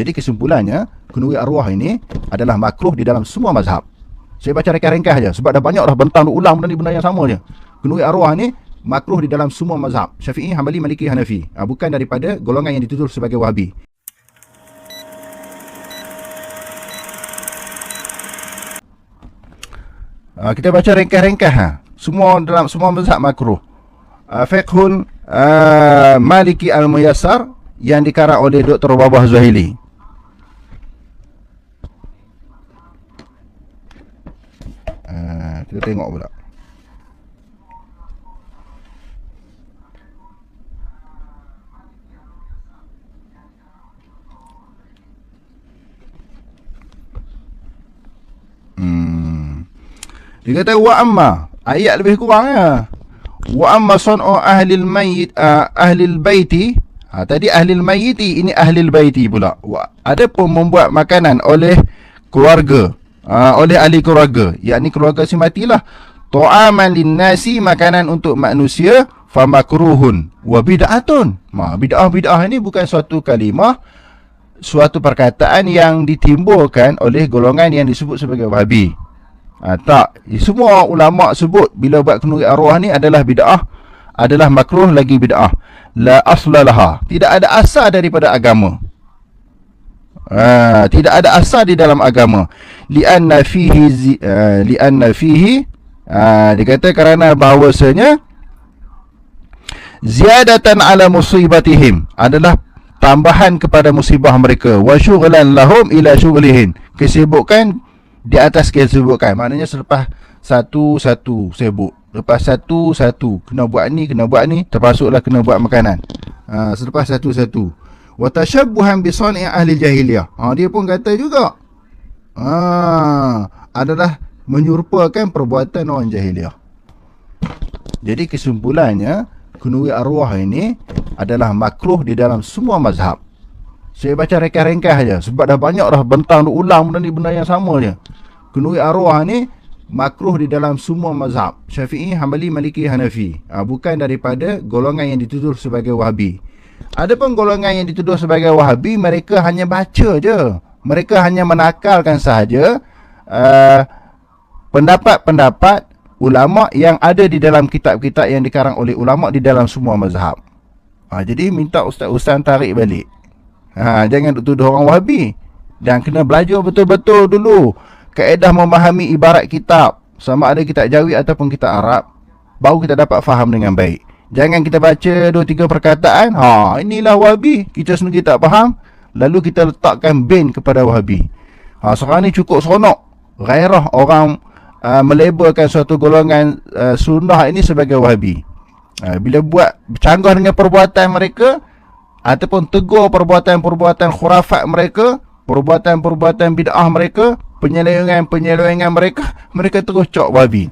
Jadi kesimpulannya, kenuri arwah ini adalah makruh di dalam semua mazhab. Saya baca ringkas-ringkas saja sebab dah banyak dah bentang ulang benda ni benda yang sama je. Kenuri arwah ni makruh di dalam semua mazhab. Syafi'i, Hambali, Maliki, Hanafi. Ha, bukan daripada golongan yang ditutur sebagai Wahabi. Ha, kita baca ringkas-ringkas ha. Semua dalam semua mazhab makruh. Uh, Fiqhul uh, Maliki Al-Muyassar yang dikarang oleh Dr. Wabah Zuhaili. Uh, kita tengok pula. Hmm. Dia kata wa amma ayat lebih kurang ya. Wa amma sun'u ahli al-mayyit uh, ahli al-baiti ha, tadi ahli al-mayyiti ini ahli al-baiti pula. Wa, ada pun membuat makanan oleh keluarga uh, oleh ahli keluarga yakni keluarga si matilah ta'aman lin-nasi makanan untuk manusia fa makruhun wa bid'atun. Ma bid'ah bid'ah ini bukan suatu kalimah suatu perkataan yang ditimbulkan oleh golongan yang disebut sebagai Wahabi. Ha, tak, semua ulama sebut bila buat kenuri arwah ni adalah bid'ah, adalah makruh lagi bid'ah. La aslalaha. Tidak ada asal daripada agama. Ha, tidak ada asal di dalam agama. Lianna fihi zi, uh, lianna fihi uh, dia kata kerana bahawasanya ziyadatan ala musibatihim adalah tambahan kepada musibah mereka. Wa syughlan lahum ila syughlihin kesibukan di atas kesibukan. Maknanya selepas satu satu sibuk. Lepas satu satu. Kena buat ni kena buat ni termasuklah kena buat makanan. Ha, selepas satu satu wa tashabbuhan bi sani ahli jahiliyah ha, dia pun kata juga ha, adalah menyerupakan perbuatan orang jahiliyah jadi kesimpulannya kenuri arwah ini adalah makruh di dalam semua mazhab. Saya baca ringkas-ringkas saja sebab dah banyak dah bentang ulang benda ni benda yang sama je. Kenuri arwah ni makruh di dalam semua mazhab. Syafi'i, Hambali, Maliki, Hanafi. Ha, bukan daripada golongan yang dituduh sebagai Wahabi. Ada pun golongan yang dituduh sebagai Wahabi, mereka hanya baca je. Mereka hanya menakalkan sahaja uh, pendapat-pendapat ulama yang ada di dalam kitab-kitab yang dikarang oleh ulama di dalam semua mazhab. Ha, jadi minta ustaz-ustaz tarik balik. Ha, jangan tuduh orang Wahabi. Dan kena belajar betul-betul dulu kaedah memahami ibarat kitab sama ada kitab Jawi ataupun kitab Arab baru kita dapat faham dengan baik. Jangan kita baca dua tiga perkataan, ha inilah Wahabi, kita sendiri tak faham, lalu kita letakkan ban kepada Wahabi. Ha sekarang ni cukup seronok. Gairah orang uh, melabelkan suatu golongan uh, sunnah ini sebagai wahabi. Uh, bila buat bercanggah dengan perbuatan mereka ataupun tegur perbuatan-perbuatan khurafat mereka, perbuatan-perbuatan bid'ah mereka, penyelewengan-penyelewengan mereka, mereka terus cok wahabi.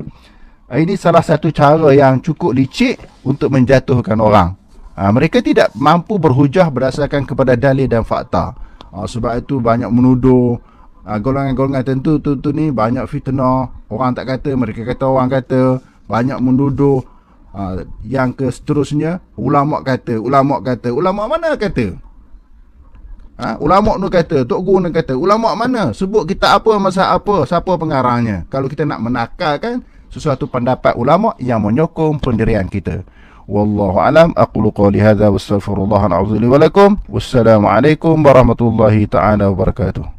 Uh, ini salah satu cara yang cukup licik untuk menjatuhkan orang. Uh, mereka tidak mampu berhujah berdasarkan kepada dalil dan fakta. Uh, sebab itu banyak menuduh uh, golongan-golongan tentu tu, tu ni banyak fitnah. Orang tak kata mereka kata orang kata. Banyak menduduh uh, yang ke seterusnya. Ulama kata ulama kata. Ulama mana kata? Ha? ulama tu kata tok guru tu kata. Ulama mana? Sebut kita apa masa apa siapa pengarangnya? Kalau kita nak menakalkan sesuatu pendapat ulama yang menyokong pendirian kita. Wallahu alam. Aqulu qali hadza wastaghfirullahal azim wa lakum. Wassalamu alaikum warahmatullahi taala wabarakatuh